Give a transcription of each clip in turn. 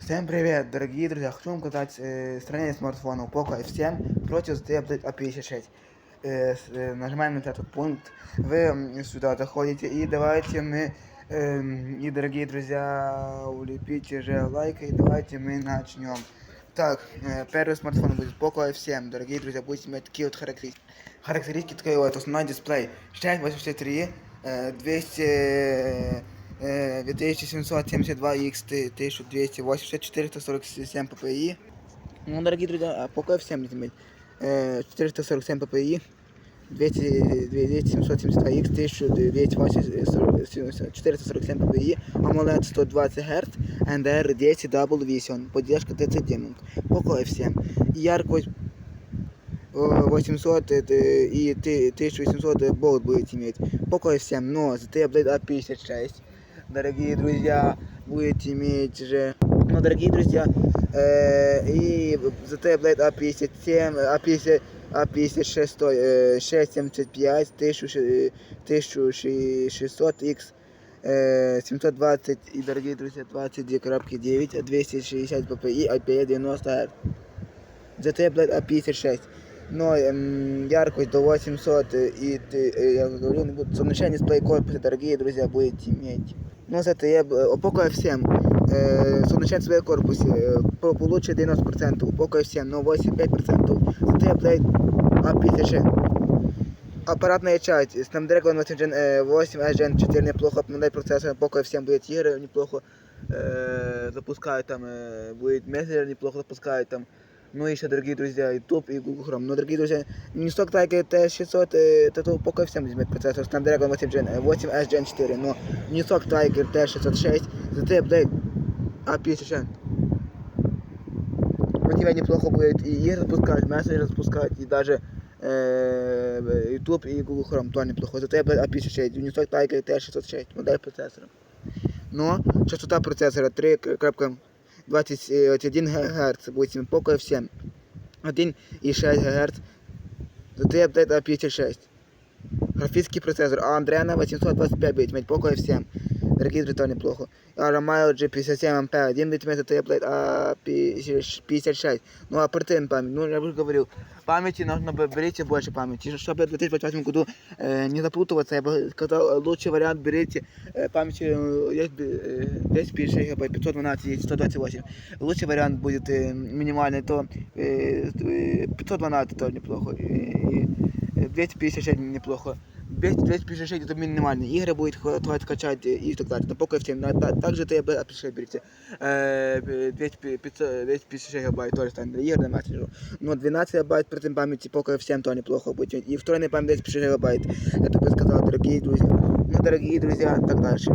Всем привет, дорогие друзья! Хочу вам показать э, сравнение смартфонов Poco F7 против ZTE A56. Э, с- э, нажимаем на этот пункт, вы м, сюда заходите и давайте мы, эм, и дорогие друзья, улепите же лайк и давайте мы начнем. Так, э, первый смартфон будет Poco F7, дорогие друзья, будет иметь такие вот характеристики. Характеристики такие вот, основной дисплей 683, э, 200... э, 2772X 1280 447 ppi. Ну, дорогие друзья, а пока всем будет иметь э, 447 ppi, 200, 2772X 1280 447 ppi, AMOLED 120 Hz, NDR 10 Double Vision, поддержка TC Gaming, Poco F7, яркость э, 800 это, и ты- 1800 болт будет иметь. Poco F7, но ZTE Blade A56, дорогие друзья, будет иметь же, ну, дорогие друзья, э, и ZTE Blade A57, A50, A56, э, 675, 1600X, э, 720 и, дорогие друзья, 22.9, 260 ppi, IPS 90 Hz. ZTE Blade A56. Но ем, яркость до 800 э, и, ты, э, я говорю, не буду, совмещение дисплей корпуса, дорогие друзья, будете иметь. Но ZTE, б- Poco F7, э, совмещение дисплей корпусе, э, по- получше 90%, у Poco F7, но 85%, ZTE Blade A56. Аппаратная часть, Snapdragon 8 Gen, э, 8 а Gen 4 неплохо, модель процессора Poco F7 будет игры неплохо э, запускает там, э, будет мессенджер неплохо запускает там, Ну и еще, дорогие друзья, ютуб топ, и Google Chrome. Ну, но, дорогие друзья, не столько тайки Т600, это е, пока всем возьмет процессор Snapdragon 8 Gen, е, 8S Gen 4, но ну, не столько тайки Т606, ZT Update A50. У тебя неплохо будет и игры запускать, мессенджеры запускать, и даже е, YouTube и Google Chrome, то неплохо. ZT Update A56, не столько тайки Т606, модель процессора. Но ну, частота процессора 3, крапка 21 ГГц, 8 по коефіцієнту 1,6 ГГц, ZT Update A56. Графічний процесор а Andrena 825 бит, по коефіцієнту F7. Дорогие друзья, неплохо. Aramio G57 MP, 1 будет иметь ZTE Blade A56. Ну, а оперативная память, ну, я уже говорил, памяти нужно б- берите больше памяти. Чтобы в 2028 году э, не запутываться, я бы сказал, э, лучший вариант берите э, памяти, э, есть э, 256 гигабайт, 512 есть 128. Лучший вариант будет э, минимальный, то э, э, 512 тоже неплохо. И, и э, 256 неплохо. 200 256 это минимальный. Игры будет хватать качать э, и так далее. На Poco F7. На- та- Также ты опиши берите. Э, 200 500 256 гигабайт тоже станет для игр на мессенджеру. Но 12 гигабайт при этом памяти Poco F7 тоже неплохо будет. И встроенная память 256 гигабайт. Это бы сказал, дорогие друзья. Ну, дорогие друзья, так дальше.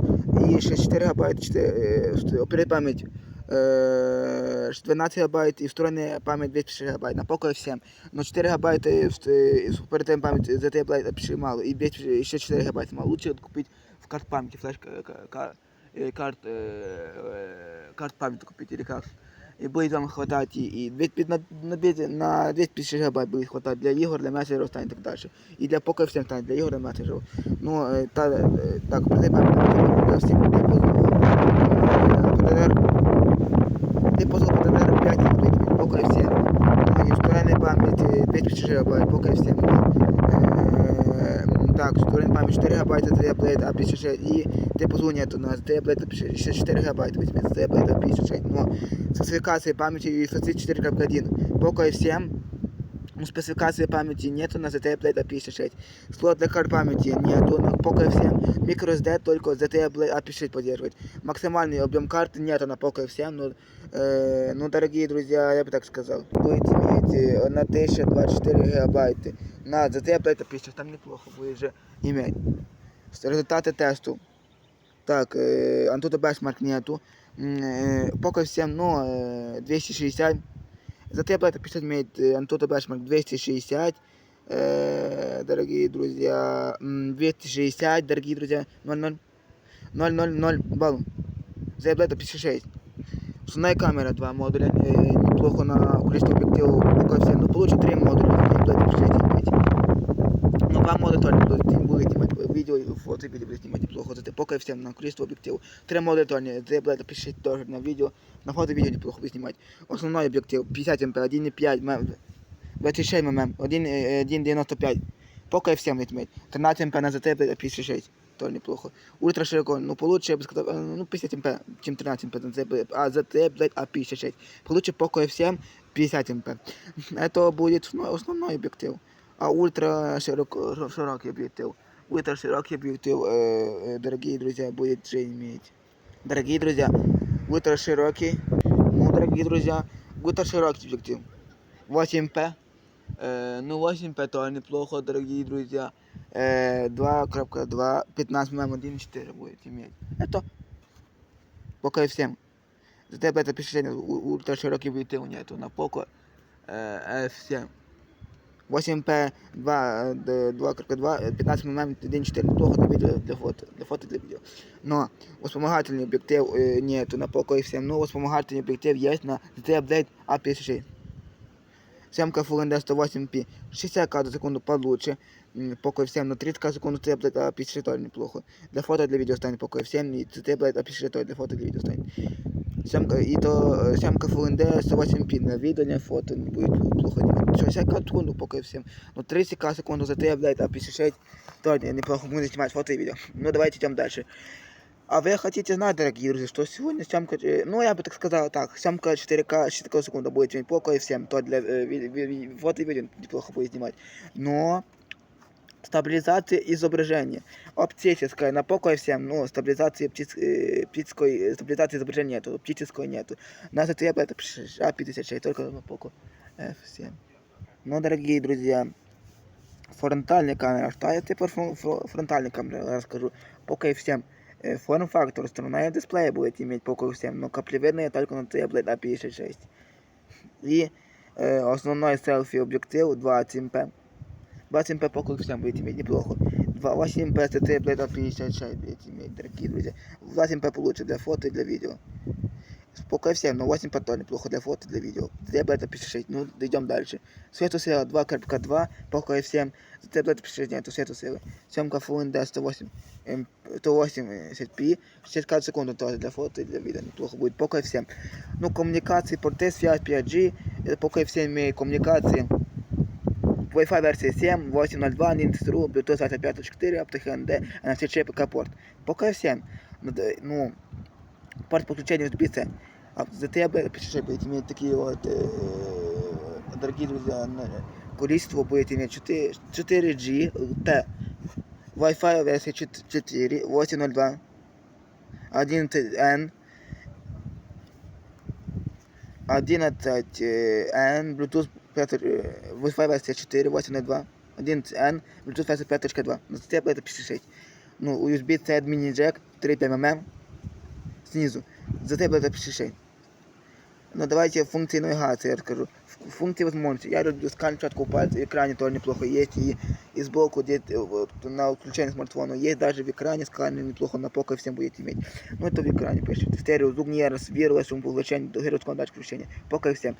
И 64 гигабайт, 4, э, вст- оперативная память э, 12 гигабайт и встроенная память 256 гигабайт на Poco F7. Но 4 гигабайта вст- э, с оперативной память ZTE Blade вообще мало. И 200 еще 4 гигабайта мало. Лучше вот купить в карт памяти, флеш э, ка- ка- э, карт, э, э, карт памяти купить или как. И будет вам хватать и, и 200 на, на, 200 на 256 гигабайт будет хватать для игр, для мессенджеров станет и так дальше. И для Poco F7 станет, для игр, для мессенджеров. Ну, э, та, э, так, оперативная память для Poco F7. ПДР ты позвал ПДР 5 Poco F7. И встроенная память э, 256 гигабайт Poco F7. Э, Так, встроенная память 4 гигабайта ZTE Blade A56 и ты позвонит у нас ZTE Blade A56 64 гигабайта возьми ZTE Blade A56. Но спецификации памяти UFS 4.1 Poco F7 ну, спецификации памяти нету на ZTE Blade A56. Слот для карт памяти нету на Poco F7. MicroSD только ZTE Blade A56 поддерживает. Максимальный объем карты нету на Poco F7, но, э, ну, дорогие друзья, я бы так сказал. Будет иметь э, на 1024 гигабайты. На ZTE Blade A56 там неплохо будет же иметь. Результаты тесту. Так, э, Antutu Benchmark нету. М, э, Poco F7, ну, э, 260 За три аппарата 50 имеет Antutu Benchmark 260, дорогие друзья, 260, дорогие друзья, 0,0, 0,00 балл. За аппарата 56. Основная камера два модуля, э, неплохо на количество объективов, ну, получит 3 модуля, за три аппарата 56 иметь. Ну, 2 модуля только будут иметь. видео, и фото, и видео будет снимать неплохо. Зато пока всем на количество объективов. Три молодые это блядь, пишите тоже на видео. На фото видео неплохо будет снимать. Основной объектив 50 мп, 1,5 мм, 26 мм, 1,95. Пока всем будет иметь. 13 мп на ЗТ, блядь, 56. Тоже неплохо. Ультра широко, ну получше, я бы сказал, э, ну 50 мп, чем 13 мп на ЗТ, блядь, а ЗТ, блядь, а 56. Получше пока всем 50 мп. Это будет основной- основной объектив. А ультра широко, широкий объектив. Ультра широкий объектив, э, э, дорогие друзья, будет же иметь. Дорогие друзья, ультра широкий, ну, дорогие друзья, ультра широкий объектив. 8П. Э, ну, 8П тоже неплохо, дорогие друзья. Э, 2.2, 15 мм 1.4 будет иметь. Это пока и всем. За тебя это впечатление, у- ультра широкий объектив нету на поко э, F7. 8P 2, 2.2, 15 мм 1.4 неплохо для видео, для фото, для фото, для видео. Но вспомогательный объектив э, нету на поко F7, но вспомогательный объектив есть на ZT Blade A56. Съемка Full HD 108p, 60 кадров в секунду получше, м, Poco F7 на 30 кадров в секунду ZT Blade A56 тоже неплохо. Для фото, для видео станет Poco F7 и ZT Blade A56 тоже для фото, для видео станет. Съемка, и то э, съемка Full HD 108p на видео, на фото не будет плохо. Не 60 кадров в секунду Poco F7, но 30 кадров в секунду ZT Blade A56 тоже неплохо будет снимать фото и видео. Ну давайте идем дальше. А вы хотите знать, дорогие друзья, что сегодня съемка, э, ну я бы так сказал так, съемка 4К 4 секунда будет иметь Poco и всем, то для э, ви- ви- ви- фото и видео неплохо будет снимать. Но стабилизация изображения оптическая на Poco F7, ну стабилизации оптис- э, оптической, э, стабилизации изображения нету, оптической нету. На ZTE это А56, только на Poco F7. Но, дорогие друзья, фронтальная камера, что это теперь фрон- фро- фронтальная камера, я расскажу. Poco F7 Э, Форм-фактор, сторона дисплея будет иметь Poco F7, но каплеверная только на таблет A56. И э, основной селфи объектив 20 мп. 20 мп Poco F7 будет иметь неплохо. 8 мп это таблет A56 будет иметь, дорогие друзья. 20 мп получше для фото и для видео. Poco F7, но 8 мп тоже неплохо для фото и для видео. Таблет A56, ну идем дальше. Светосила 2.2, Poco F7, таблет A56 нету светосилы. Съемка Full HD 108 М, 180p, 60 кадров в секунду тоже для фото и для видео неплохо будет. Poco F7. Ну, коммуникации, порты, связь 5G, это Poco F7 имеет коммуникации. Wi-Fi версия 7, 802, Nintendo, Bluetooth 5.4, Aptech ND, NFC и порт. Poco F7. Ну, Ну, порт подключения USB-C. А ZTE B56 будет иметь такие вот, э, дорогие друзья, количество будет иметь 4, 4G, T, Wi-Fi версия 4, 802, 11N, 11N, Bluetooth 5, Wi-Fi версия 4, 802, 11N, Bluetooth версия 5.2. На ZTE B56. Ну, USB-C mini jack 3,5 мм снизу. ZTE B56. Ну давайте функции навигации я расскажу. Ф- Функции возможности. Я люблю скан четко пальца, в экране тоже неплохо есть. И, и сбоку где вот, на включение смартфона есть даже в экране сканер неплохо на пока всем будет иметь. Ну это в экране пишет. Стерео, звук не раз, вирус, шум поглощения, до гироскопа датчик включения. Пока всем.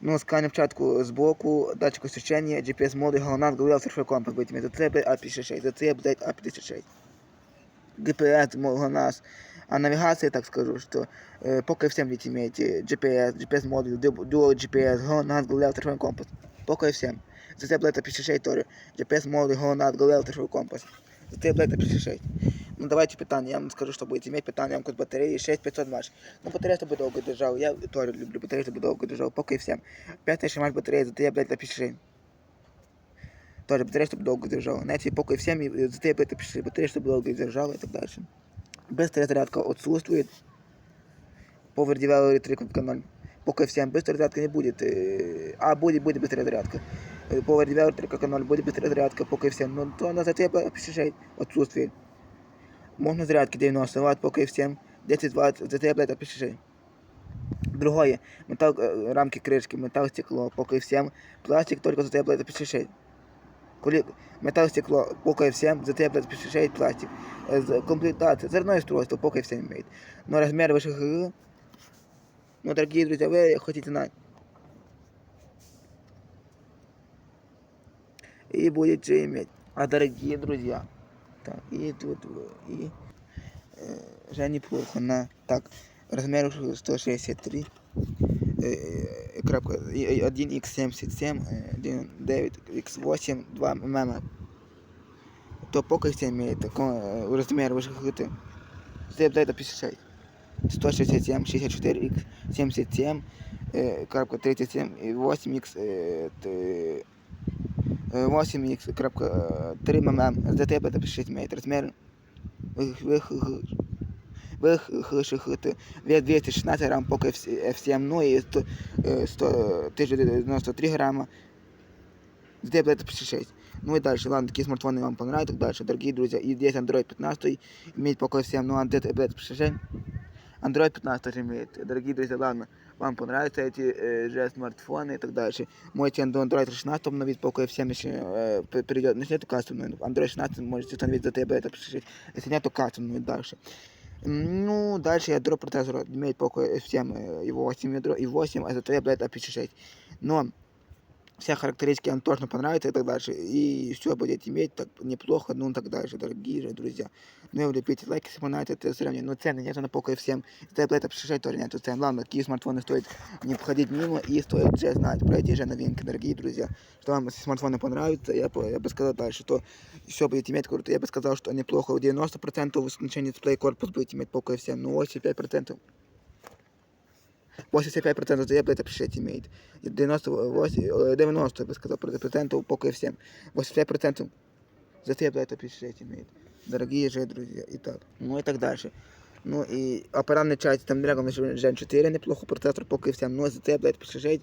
Ну, сканер чатку збоку, датчик освіщення, GPS головна головна цифровий компас буде мати. Це А56, це блядь, А56. GPS, ГЛОНАСС. А навигация, так скажу, что э, пока всем будете иметь э, GPS, GPS модуль, Dual GPS, ГЛОНАСС, головна цифровой компас. Пока всем. За це блядь, А56 тоже. GPS модуль, ГЛОНАСС, головна цифровой компас. За це блядь, А56. Ну давайте питання, я вам скажу, що будете иметь питання, код батареї 6500 Вт. Ну батарея чтобы долго держал, я тоже люблю батарею, чтобы долго держал, пока и всем. 5000 мАч батарея, зато я, блядь, напиши. Тоже батарея, чтобы долго держал. Знаете, пока всем, и зато я, блядь, напиши, батарея, чтобы долго держал и так дальше. Быстрая зарядка отсутствует. Power Developer 3.0. Пока всем быстрая зарядка не будет. э, А, будет, будет быстрая зарядка. Power Developer 3.0 будет быстрая зарядка, пока всем. Но то на зато я, блядь, отсутствует. Можно зарядки 90 Вт, пока и всем. 10 Вт, зато я, блядь, напиши. Другое. Металл, э, рамки крышки, металл, стекло, пока и всем. Пластик только за блядь, запиши. Коли металл, стекло, пока и всем, за блядь, запиши пластик. Э, з- Комплектация, зерное устройство, пока и всем имеет. Но размер выше ХГ. Ну, дорогие друзья, вы хотите знать. И будете иметь. А дорогие друзья, так, і тут і вже неплохо на так. Розмір 163 крапка 1х77, 9x8 2 мм. То поки це має розмір вишити. Це дайте 56. 167, 64х77, крапка 37, 8х 8х3 мм СДТ та 6 мм розмір вихлишити 216 грам по F7, ну і 1093 грама з 56. Ну і далі, ладно, такі смартфони вам понравились, так далі, дорогі друзі, і є Android 15, имеет по F7, ну а 56, Android 15 имеет, дорогі друзі, ладно вам понравятся эти э, же смартфоны и так дальше. Можете до Android 16 обновить, пока F7 еще э, п- перейдет. Ну, если нету кастомный, Android 16 можете установить за ТБ, это 56. Если нету кастомный, дальше. М, Ну, дальше ядро процессора имеет пока F7, э, его 8 ядро и 8, а за ТБ это 56. Но все характеристики вам точно понравятся и так дальше. И все будете иметь так неплохо, ну и так дальше, дорогие же друзья. Ну и влепите лайк, если понравится это сравнение. Но цены нету на пока всем. Таблета 66 тоже нету цен. Ладно, какие смартфоны стоит не обходить мимо и стоит уже знать про эти же новинки, дорогие друзья. Что вам если смартфоны понравятся, я, по- я бы сказал дальше, что все будете иметь круто. Я бы сказал, что неплохо. 90% исключение дисплей корпус будете иметь пока всем. Ну 85% 85% таблета 56 имеет. И 98, э, 90, я бы сказал, процентов пока всем. 85% за таблета 56 имеет. Дорогие же друзья. Итак, ну и так дальше. Ну и аппаратной части там Dragon Gen 4 неплохо, процессор пока всем, но за таблет 56.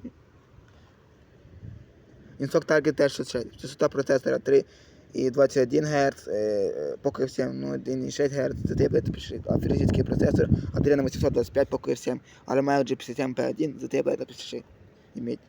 Инсок Target теж 66. Частота процессора 3 і 21 Гц, е, поки всім, ну 1,6 Гц, це таблет 56. А фізичний процесор Adreno 825 поки всім, але має G57 P1, за таблет 56 иметь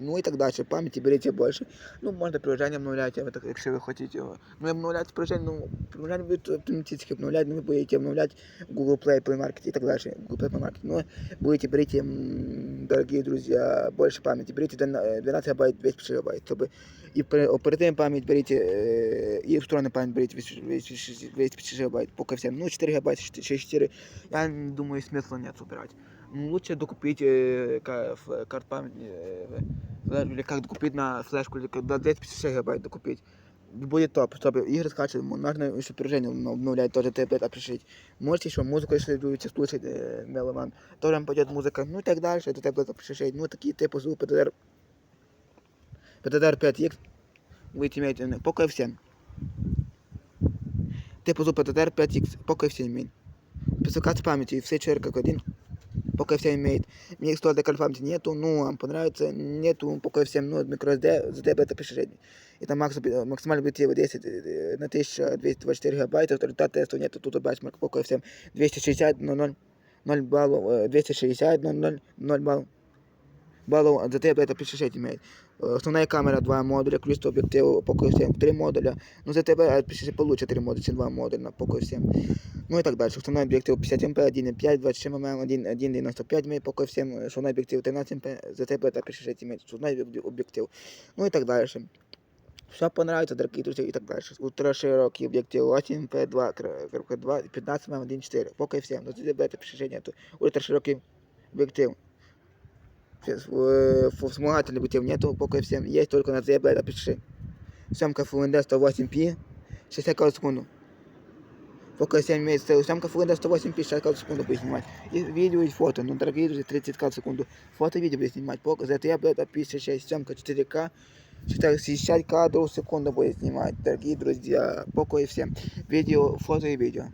Ну и так дальше. Памяти берите больше. Ну, можно приложение обновлять, а вы так, если вы хотите. Ну, и обновлять приложение, ну, приложение будет автоматически обновлять, но вы будете обновлять Google Play, Play Market и так дальше. Google Play, Play Market. Но будете, берите, м, дорогие друзья, больше памяти. Берите 12 гигабайт, 256 гигабайт, чтобы и при- оперативную память берите, э, и встроенную память берите 256 256 гигабайт, пока всем. Ну, 4 гигабайт, 64. Я не думаю, смысла нет убирать. Ну, лучше докупить э, ка- ф- карт памяти, э, флеш- или как докупить на флешку, или как- до 256 гигабайт докупить. Будет топ, чтобы игры скачивать, можно еще приложение ну, обновлять, тоже таблет определить. Можете еще музыку, если будете слушать, э, меломан, тоже вам пойдет музыка, ну и так дальше, это таблет определить. Ну, такие типы звук, PDR, PDR 5X, будете иметь, э, пока всем. Типу звук PDR 5X, пока все имеет. Спецификация памяти, все 4 как один, пока все имеет. Мне эксплуатации карт памяти нету, ну, вам понравится, нету, пока всем, ну, microSD, за это пишет. И там макс, максимально будет 10 э, на 1224 гигабайта, результат тесту нету, тут бачимо, пока всем 260, 0, 0 баллов, э, 260, 0, 0, 0 баллов. Баллов за это пишет имеет. Э, Основная камера 2 модуля, ключ объектив пока всем 3 модуля. Ну, за ТБ пишет получше 3 модуля, чем 2 модуля на пока всем. Ну и так дальше. Основной объектив 50 МП, 1,5, 26 мм, 1,95 мм, пока всем. Основной объектив 13 МП, за ТБ это пишет иметь. Основной объ- объектив. Ну и так дальше. Все понравится, дорогие друзья, и так дальше. Ультраширокий объектив 8 МП, 2, 2, 15 мм, 1,4. Пока всем. Но за ТБ это пишет нету. Ультраширокий объектив. Вспомогательный объектив нету, пока всем. Есть только на это пишет. Съемка Full HD 108p, 60 кадров в секунду. Пока 7 месяцев, съемка Full HD 108p, 60 кадров в секунду будет снимать. И видео, и фото, ну, дорогие друзья, 30 кадров в секунду. Фото и видео будет снимать. Пока за это 56, съемка 4К, 60 кадров в секунду будет снимать, дорогие друзья. Пока и всем. Видео, фото и видео.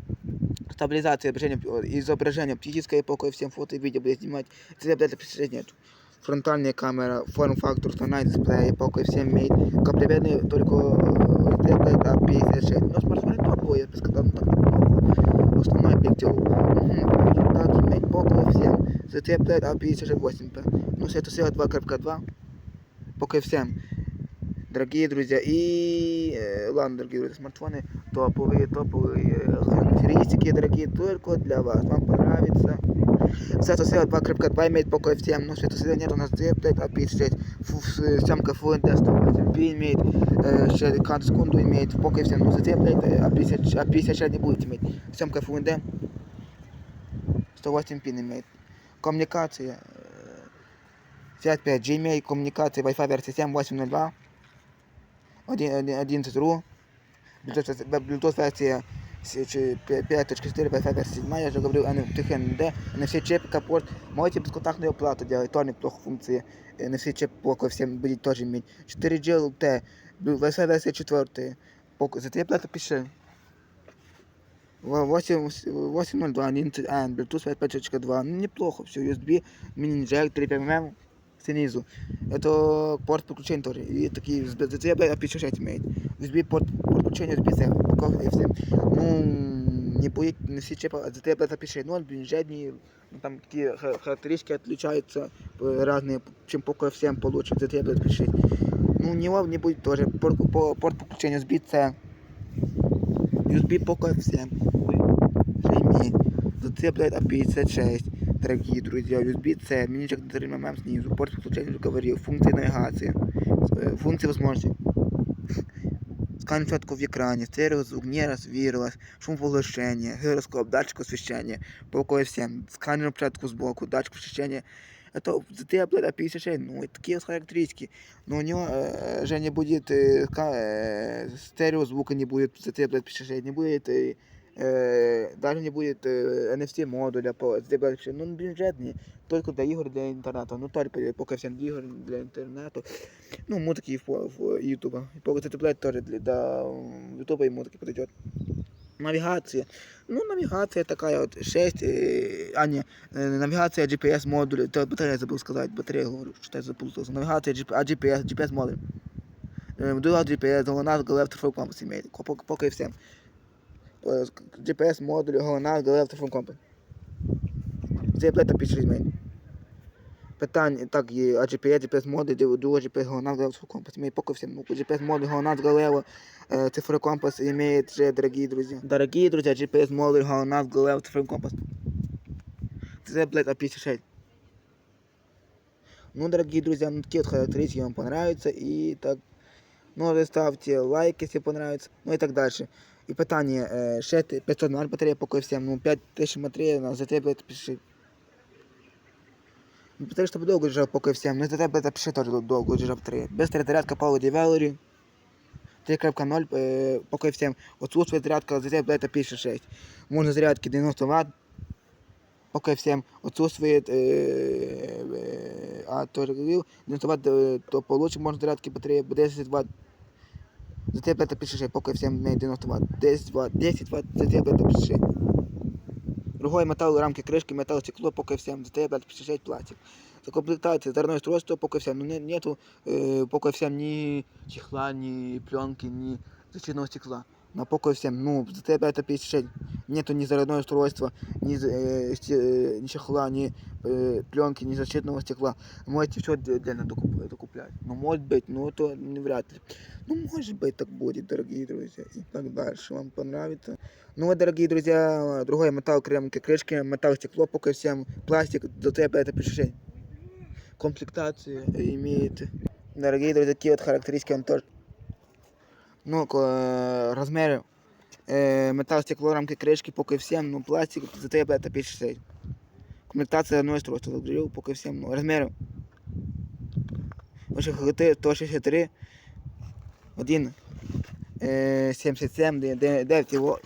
Стабилизация изображения, изображения оптическое, пока и всем фото и видео будет снимать. Это нет. Фронтальная камера, форм-фактор, основная дисплей, пока всем имеет. Капливерный только э, это 56. Но смартфон топовый, я бы сказал, ну так неплохо. Основной объектив. Угу. Так иметь пока всем. ZT A58P. Ну, это все 2.2. Пока всем. Дорогие друзья, и э, ладно, дорогие друзья, смартфоны топовые, топовые э, характеристики, дорогие, только для вас. Вам понравится. Святосила 2.2 имеет по коэффициентам, но Святосила нет, у нас 2, блядь, а 56. Фу, с- Семка ФНД 108 пи имеет, э, ще кант секунду имеет по коэффициентам, ну, затем, блядь, э, а 50, а 56 не будет иметь. Семка ФНД 108 пин имеет. Коммуникация э, 5.5G имеет, коммуникация Wi-Fi версия 7.8.02, 11 RU, Bluetooth Bluetooth версия с- чи- пя- 5.4, Wi-Fi версия 7, я уже говорил, они ТХНД, на все чипы, капорт, можете бесконтактную оплату делать, тоже неплохо функции, Э, на все чипы пока всем будет тоже иметь. 4G LTE, Blu- Wi-Fi версия 4, пока, за 3 плата пиши. 8.02, 11 N, Bluetooth 5.2, ну неплохо, все, USB, мини-джек, 3 мм, Снизу. Это порт подключения тоже. И такие ZTE P66 имеет. USB порт подключения USB-C. Ну, не будет не все чипы от ZTE P56. Ну, блин, жадные, ну, там такие ха- характеристики отличаются э, разные, чем по всем получше ZTE P56. Ну, у него не будет тоже порт, по- порт подключения USB-C. USB по всем. Уже имеет. ZTE, блядь, A56. Дорогие друзья, USB-C, миничек 3 мм снизу, порт подключения уже говорил, функции навигации, э, функции возможностей. Скан четко в экране, стереозвук не развировалось, шум поглощения, гироскоп, датчик освещения, покой всем, сканер початку сбоку, датчик освещения. Это ZTE, блядь, A56, ну, и такие вот характеристики. Но у него э, же не будет э, ка- э, стереозвука, не будет ZTE, блядь, A56, не будет э, э, даже не будет э, NFC модуля по ZTE, блядь, A56. Ну, бюджетные, только для игр, для интернета. Ну, только пока всем игр для интернета. Ну, музыки в, в Ютуба. И пока ZTE, блядь, тоже для, для м, Ютуба и музыки подойдет. Навигация. Ну, навигация такая вот 6, э, а не, э, навигация GPS модуль, это батарея забыл сказать, батарея говорю, что я запутался. Навигация GP, а GPS, GPS модуль. Э, Dual GPS, GLONASS, Galactic Full Compass имеет, пока, GPS модуль, GLONASS, Galactic Full Compass. Це плета пішли змін. Питання, так, є AGPS, GPS моди, Dual GPS, GLONASS, Galactic Full Compass. Имеет пока всем. Ну, GPS моды, GLONASS, Galileo, э, цифровой компас имеет же, дорогие друзья. Дорогие друзья, GPS модуль, GLONASS, Galileo, цифровой компас. Це, блядь, A56. Ну, дорогие друзья, ну такие вот характеристики вам понравятся. И так, ну, вы ставьте лайк, если понравится, ну и так дальше. И питание, э, ще ти- 500 мА батарея поки всем, ну 5000 батарея, на за тебе это пиши. Ну, потому что долго держал поки всем, но за тебе это пиши тоже долго держал батарея. Быстрая зарядка Power Delivery. 3.0 э, поки всем. Отсутствует зарядка, за тебе это пишет 6. Можно зарядки 90 Вт. Поки всем отсутствует, э, э, а тоже говорил, 90 Вт, э, то получше можно зарядки батареи 10 Вт. За тебе это пишешь, поки всем имеет 90 Вт. 10 Вт, 10 Вт, за тебе это пишешь. Другой металл, рамки крышки, металл, стекло, поки всем, за тебе это пишешь пластик. За комплектация, зарядное устройство, поки всем, ну не- нету э, поки всем ни чехла, ни пленки, ни защитного стекла. На поки всем, ну, за тебе это 56. Нету ни зарядного устройства, ни, за- э, сте- э, ни чехла, ни э, пленки, ни защитного стекла. Можете все отдельно докуп- докуплять. Ну, может быть, но это не вряд ли. Ну, может быть, так будет, дорогие друзья. И так дальше. Вам понравится. Ну вот, дорогие друзья, другой металл, кремки, крышки, металл, стекло, пока всем пластик, за тебя это пиши. Комплектация имеет. Дорогие друзья, такие вот характеристики он тоже. Ну, ко- э, размеры. Э, металл, стекло, рамки, крышки, пока всем, ну, пластик, за тебя это пиши. Комплектация одно устройство, как говорил, пока всем, ну, размеры. Ваши ХГТ 163, 1, е, 77, 9 його.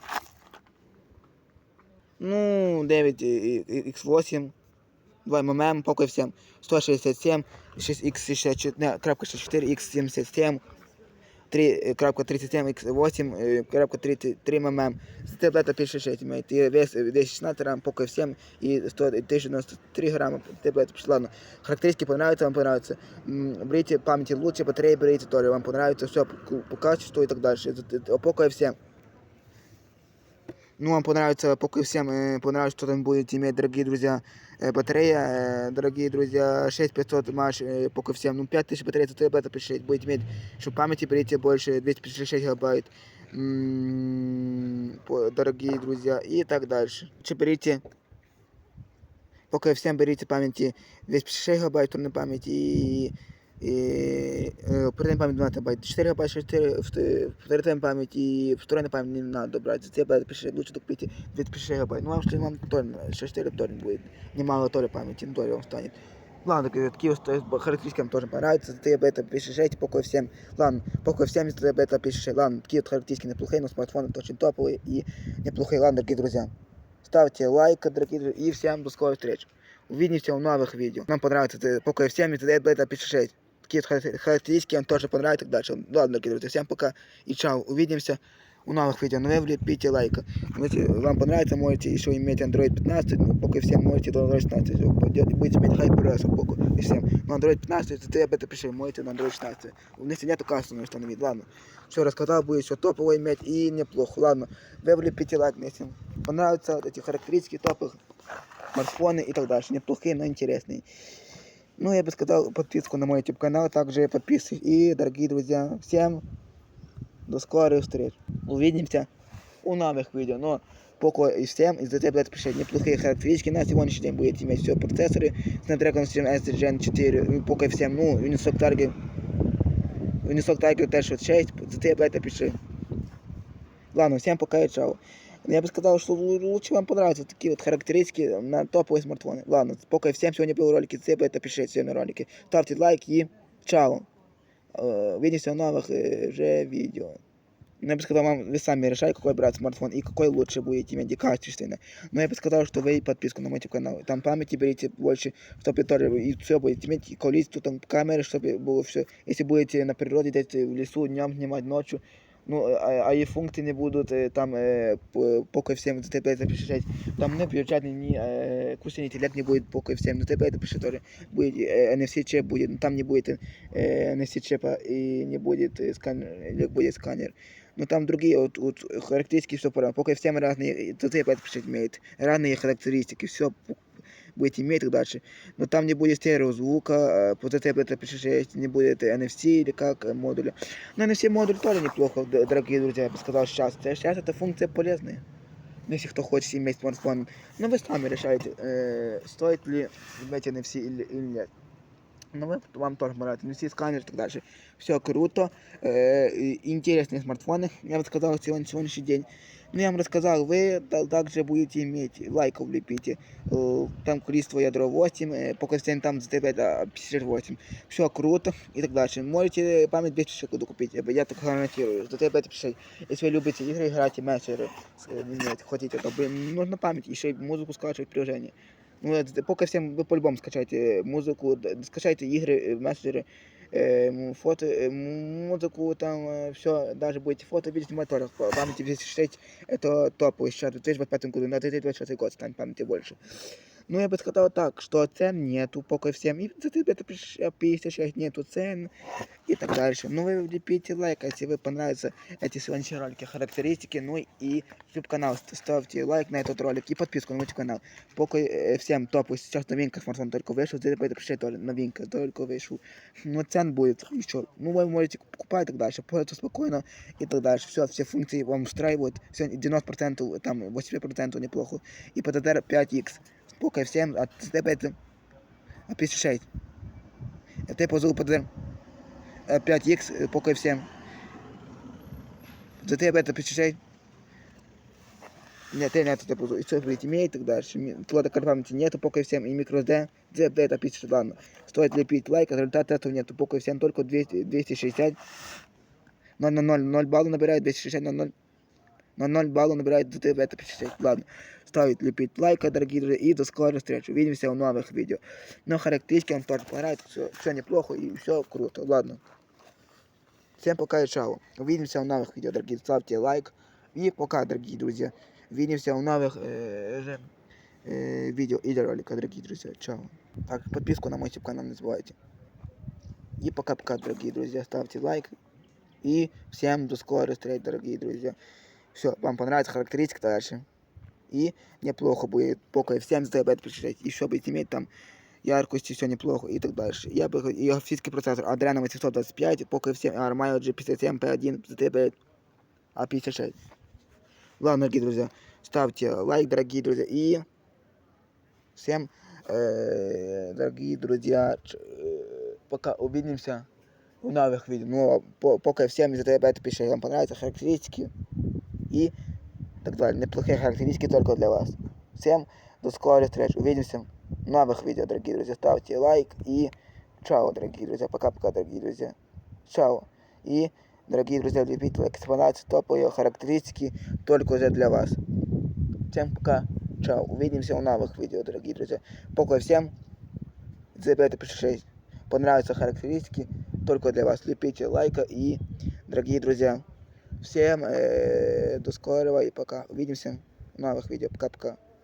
Ну, 9 X8, 2 мм, поки всем. 167, 6X64, не, крапка 64, X77, 3.37, X8, е, 33 мм. Таблета 56 имеет. И вес э, 216 грамм, пока всем, и 100, 1093 грамма таблета пішла. Характеристики понравятся, вам понравится. М, Берите памяти лучше, батареи берите тоже, вам понравится, все по, по качеству и так дальше. Пока всем. Ну, вам понравится, пока всем э, понравится, что там будете иметь, дорогие друзья, э, батарея, э, дорогие друзья, 6500 маш, э, пока всем, ну, 5000 батарей, то это пишите, будете иметь, что памяти берите больше, 256 гигабайт, М, по- дорогие друзья, и так дальше. Че берите Поки всем берите памяти 256 гигабайт второй памяти и, и э, оперативной памяти 12 гигабайт, 4 гигабайт, 4 второй память и второй память не надо брать. За тебя пиши, лучше купите 256 гигабайт. Ну, а что вам тоже 64 тоже будет. Немало тоже памяти, ну, тоже вам станет. Ладно, такие, такие вот э, характеристики вам тоже понравятся. За тебе это пишешь, покой всем. Ладно, покой всем, за тебе это пишешь. Ладно, такие вот характеристики неплохие, но смартфоны очень топовые и неплохие. Ладно, дорогие друзья. Ставьте лайк, дорогие друзья, и всем до скорых встреч. Увидимся в новых видео. Нам понравится это покой всем, и тогда это пишешь. Такие вот характер- характеристики вам тоже понравятся и так дальше. Ладно, дорогие друзья, всем пока и чао. Увидимся в новых видео. Но вы влепите лайк. Если вам понравится, можете еще иметь Android 15, ну, пока всем можете до Android 16. Всё, пойдет- Будете иметь HyperOS пока и всем. Но Android 15, если ты об этом пиши, можете на Android 16. У них нету кастомного установить. Ладно. Все рассказал, будет все топовое иметь и неплохо. Ладно, вы влепите лайк, если понравятся вот эти характеристики топовых смартфоны и так дальше. Неплохие, но интересные. Ну, я бы сказал, подписку на мой YouTube канал, также подписывайтесь. И, дорогие друзья, всем до скорых встреч. Увидимся у новых видео. Но пока и всем, из-за этого это пишет неплохие характеристики. На сегодняшний день будете иметь все процессоры. Snapdragon 7 S Gen 4. Ну, пока и всем, ну, Unisoc Target. Unisoc Target T66. За тебя это пиши. Ладно, всем пока и чао. Я бы сказал, что лу- лучше вам понравятся такие вот характеристики на топовые смартфоны. Ладно, пока и всем сегодня был ролик, если это пишите сегодня ролики. Ставьте лайк и чао. Э, Увидимся в новых э, же видео. Ну, я бы сказал, вам вы сами решаете, какой брать смартфон и какой лучше будете иметь и качественно. Но я бы сказал, что вы подписку на мой YouTube канал. Там памяти берите больше, чтобы тоже и все будете иметь, и количество там камеры, чтобы было все. Если будете на природе, где-то в лесу, днем снимать ночью, ну, а, а и функции не будут э, там э, п- пока всем за тебя это пишет. Там не бюджетный, ни э, искусственный интеллект не будет пока всем, за тебя это пишет тоже. Будет э, NFC чип будет, но там не будет э, NFC чипа и не будет э, сканер, или будет сканер. Но там другие вот, вот характеристики, все пора. Пока всем разные, за тебя это пишет имеет. Разные характеристики, все будете иметь и так дальше. Но там не будет стереозвука, по ТТ это пишешь, не будет NFC или как э, модуля. Но NFC модуль тоже неплохо, д- дорогие друзья, я бы сказал сейчас. Сейчас эта функция полезная. Ну, Если кто хочет иметь смартфон, но вы сами решаете, э, стоит ли иметь NFC или, или нет. Ну, вы, вам тоже понравится, NFC сканер и так дальше. Все круто, э, и интересные смартфоны, я бы сказал, сегодня, сегодняшний день. Ну, я вам рассказал, вы та- также будете иметь, лайков лепите, э, там количество ядро 8, э, пока всем там ZTP это 58. Все круто и так дальше. Можете память без часов докупить, я, я так гарантирую. ZTP это пишет. Если вы любите игры, играете мессенджеры, э, не знаю, хотите, то блин, нужно память, еще и музыку скачивать приложение. Ну, это, пока всем вы по-любому скачайте музыку, д- скачайте игры, э, мессенджеры, э, м, фото, э, м, музыку, там все, даже будете фото видеть в моторах. Па- Памяти 206 это топовый сейчас, в 2025 году, на 2026 год станет памяти больше. Ну, я бы сказал так, что цен нету пока всем, и за это 56 нету цен и так дальше. Ну, вы влепите лайк, если вы понравятся эти сегодняшние ролики, характеристики, ну и YouTube канал, ставьте лайк на этот ролик и подписку на мой канал. Пока э, всем топовый, сейчас новинка смартфон только вышел, за это пишите тоже новинка, только вышел. Но цен будет еще, ну, вы можете покупать и так дальше, пользоваться спокойно и так дальше. Все, все функции вам устраивают, все 90%, там 80% неплохо. И PTR 5X. Поки всім, а тебе це. А Ты позвал по ЗУПД. 5Х поки всім. За тебе это 56. Э, нет, нет, это позвал И все плетиме и так дальше. Твоя памяти нету, пока всем и микро D. Z апдейт опишет ладно. Стоит лепить лайк, а результат этого нету, пока всем только 200, 260. 0, 0, 0, 0 баллов набирает, 260, 0, 0. На 0 баллов набирает ZB это пишешь. Ладно. Ставить лепить лайк, дорогие друзья, и до скорых встреч. Увидимся в новых видео. Но характеристики вам тоже понравится, все, все неплохо и все круто. Ладно. Всем пока и чао. Увидимся в новых видео, дорогие. Ставьте лайк. И пока, дорогие друзья. Увидимся в новых э, же, э, видео или роликах, дорогие друзья. Чао. Так, подписку на мой YouTube канал не забывайте. И пока-пока, дорогие друзья. Ставьте лайк. И всем до скорых встреч, дорогие друзья. Все, вам понравится характеристика дальше. И неплохо будет. Пока всем за это пишите. Еще будете иметь там яркости, все неплохо и так дальше. Я бы и графический процессор Adreno 825, пока всем Armaio G57 P1 ZTB A56. Ладно, дорогие друзья, ставьте лайк, дорогие друзья, и всем Э, дорогие друзья, ч- э, пока увидимся в новых видео. Ну, а по- пока всем из этого это пишет, вам понравятся характеристики и так далее. Неплохие характеристики только для вас. Всем до скорых встреч. Увидимся в новых видео, дорогие друзья. Ставьте лайк и чао, дорогие друзья. Пока-пока, дорогие друзья. Чао. И, дорогие друзья, любители экспонации, топовые характеристики только уже для вас. Всем пока. Чао. Увидимся в новых видео, дорогие друзья. Пока всем. Забейте пишите. Понравятся характеристики только для вас. Лепите лайка и, дорогие друзья, всем э, до скорого и пока. Увидимся в новых видео. Пока-пока.